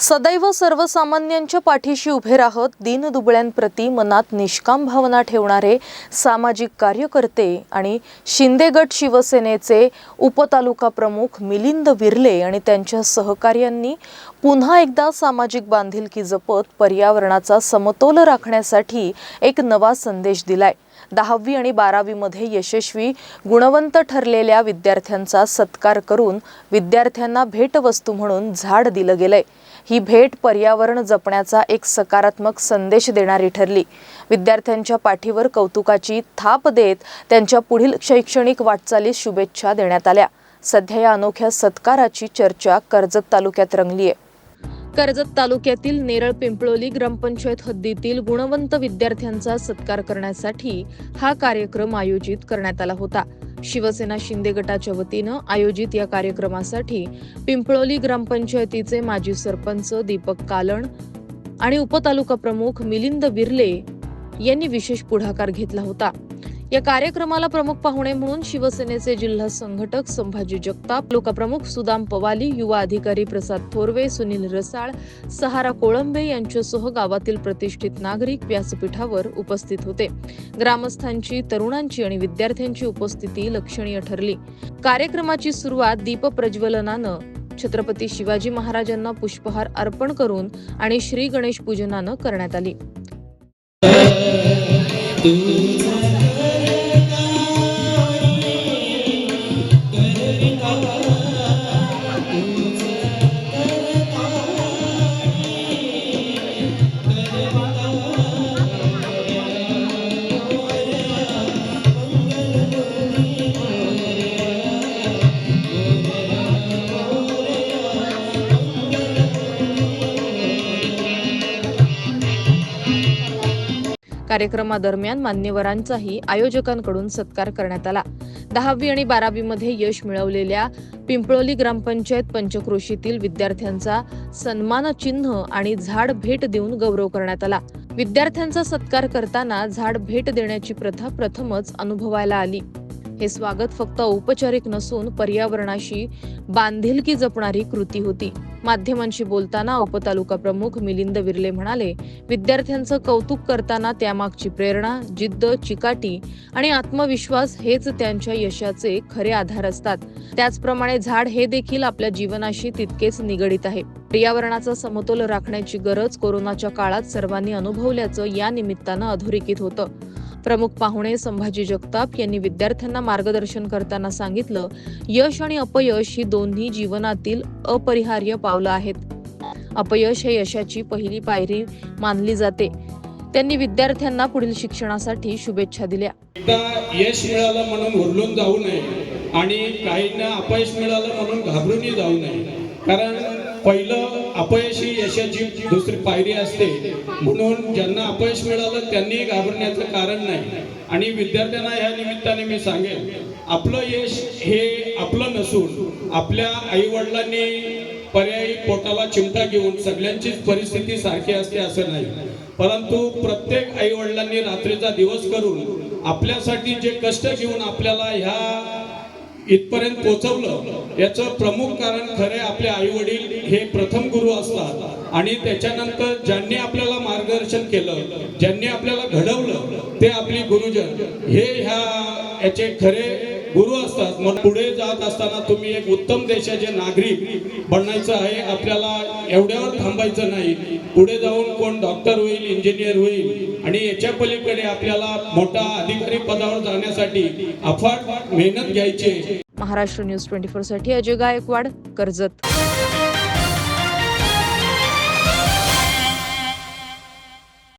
सदैव सर्वसामान्यांच्या पाठीशी उभे राहत दीनदुबळ्यांप्रती मनात निष्काम भावना ठेवणारे सामाजिक कार्यकर्ते आणि शिंदेगट शिवसेनेचे उपतालुका प्रमुख मिलिंद विर्ले आणि त्यांच्या सहकार्यांनी पुन्हा एकदा सामाजिक बांधिलकी जपत पर्यावरणाचा समतोल राखण्यासाठी एक नवा संदेश दिलाय. दहावी आणि बारावीमध्ये यशस्वी गुणवंत ठरलेल्या विद्यार्थ्यांचा सत्कार करून विद्यार्थ्यांना भेटवस्तू म्हणून झाड दिलं गेलंय. ही भेट पर्यावरण जपण्याचा एक सकारात्मक संदेश देणारी ठरली. विद्यार्थ्यांच्या पाठीवर कौतुकाची थाप देत त्यांच्या पुढील शैक्षणिक वाटचालीस शुभेच्छा देण्यात आल्या. सध्या या अनोख्या सत्काराची चर्चा कर्जत तालुक्यात रंगली आहे कर्जत तालुक्यातील नेरळ पिंपळोली ग्रामपंचायत हद्दीतील गुणवंत विद्यार्थ्यांचा सत्कार करण्यासाठी हा कार्यक्रम आयोजित करण्यात आला होता. शिवसेना शिंदे गटाच्या वतीनं आयोजित या कार्यक्रमासाठी पिंपळोली ग्रामपंचायतीचे माजी सरपंच दीपक कालण आणि उपतालुका प्रमुख मिलिंद बिर्ले यांनी विशेष पुढाकार घेतला होता. या कार्यक्रमाला प्रमुख पाहुणे म्हणून शिवसेनेचे जिल्हा संघटक संभाजी जगताप लोकप्रमुख सुदाम पवाली युवा अधिकारी प्रसाद थोरवे सुनील रसाळ सहारा कोळंबे यांच्यासह गावातील प्रतिष्ठित नागरिक व्यासपीठावर उपस्थित होते. ग्रामस्थांची तरुणांची आणि विद्यार्थ्यांची उपस्थिती लक्षणीय ठरली. कार्यक्रमाची सुरुवात दीप प्रज्वलनानं छत्रपती शिवाजी महाराजांना पुष्पहार अर्पण करून आणि श्री गणेश पूजनानं करण्यात आली. कार्यक्रमादरम्यान मान्यवरांचाही आयोजकांकडून सत्कार करण्यात आला. दहावी आणि बारावीमध्ये यश मिळवलेल्या पिंपळोली ग्रामपंचायत पंचक्रोशीतील विद्यार्थ्यांचा सन्मान चिन्ह आणि झाड भेट देऊन गौरव करण्यात आला. विद्यार्थ्यांचा सत्कार करताना झाड भेट देण्याची प्रथा प्रथमच अनुभवायला आली. हे स्वागत फक्त औपचारिक नसून पर्यावरणाशी बांधिलकी जपणारी कृती होती. माध्यमांशी बोलताना उपतालुका प्रमुख मिलिंद विर्ले म्हणाले विद्यार्थ्यांचं कौतुक करताना त्यामागची प्रेरणा जिद्द चिकाटी आणि आत्मविश्वास हेच त्यांच्या यशाचे खरे आधार असतात. त्याचप्रमाणे झाड हे देखील आपल्या जीवनाशी तितकेच निगडित आहे. पर्यावरणाचा समतोल राखण्याची गरज कोरोनाच्या काळात सर्वांनी अनुभवल्याचं या निमित्तानं अधोरेखित होतं. प्रमुख पाहुणे संभाजी जगताप यांनी विद्यार्थ्यांना मार्गदर्शन करताना सांगितलं यश आणि अपयश ही दोन्ही जीवनातील अपरिहार्य पावलं आहेत. अपयश हे यशाची पहिली पायरी मानली जाते. त्यांनी विद्यार्थ्यांना पुढील शिक्षणासाठी शुभेच्छा दिल्या. यश मिळालं म्हणून हुरलून जाऊ नये आणि काहींना अपयश मिळालं म्हणून घाबरूनही जाऊ नये. कारण पहिलं अपयश ही यशाची दुसरी पायरी असते. म्हणून ज्यांना अपयश मिळालं त्यांनी घाबरण्याचं कारण नाही. आणि विद्यार्थ्यांना ह्या निमित्ताने मी सांगेन आपलं यश हे आपलं नसून आपल्या आईवडिलांनी पर्यायी पोटाला चिमटा घेऊन सगळ्यांचीच परिस्थिती सारखी असते असं नाही. परंतु प्रत्येक आई वडिलांनी रात्रीचा दिवस करून आपल्यासाठी जे कष्ट घेऊन आपल्याला ह्या इथपर्यंत पोहोचवलं. याचं प्रमुख कारण खरे आपले आई वडील हे प्रथम गुरु असतात. आणि त्याच्यानंतर ज्यांनी आपल्याला मार्गदर्शन केलं ज्यांनी आपल्याला घडवलं ते आपली गुरुजन. हे ह्या याचे खरे गुरु असतात. मग पुढे जात असताना तुम्ही एक उत्तम देशाचे नागरिक बनण्याचं आहे. आपल्याला एवढ्यावर थांबायचं नाही. पुढे जाऊन कोण डॉक्टर होईल इंजिनियर होईल आणि याच्या पलीकडे आपल्याला मोठा अधिकारी पदावर जाण्यासाठी अफाट मेहनत घ्यायची महाराष्ट्र न्यूज ट्वेंटी फोरसाठी अजय गायकवाड कर्जत.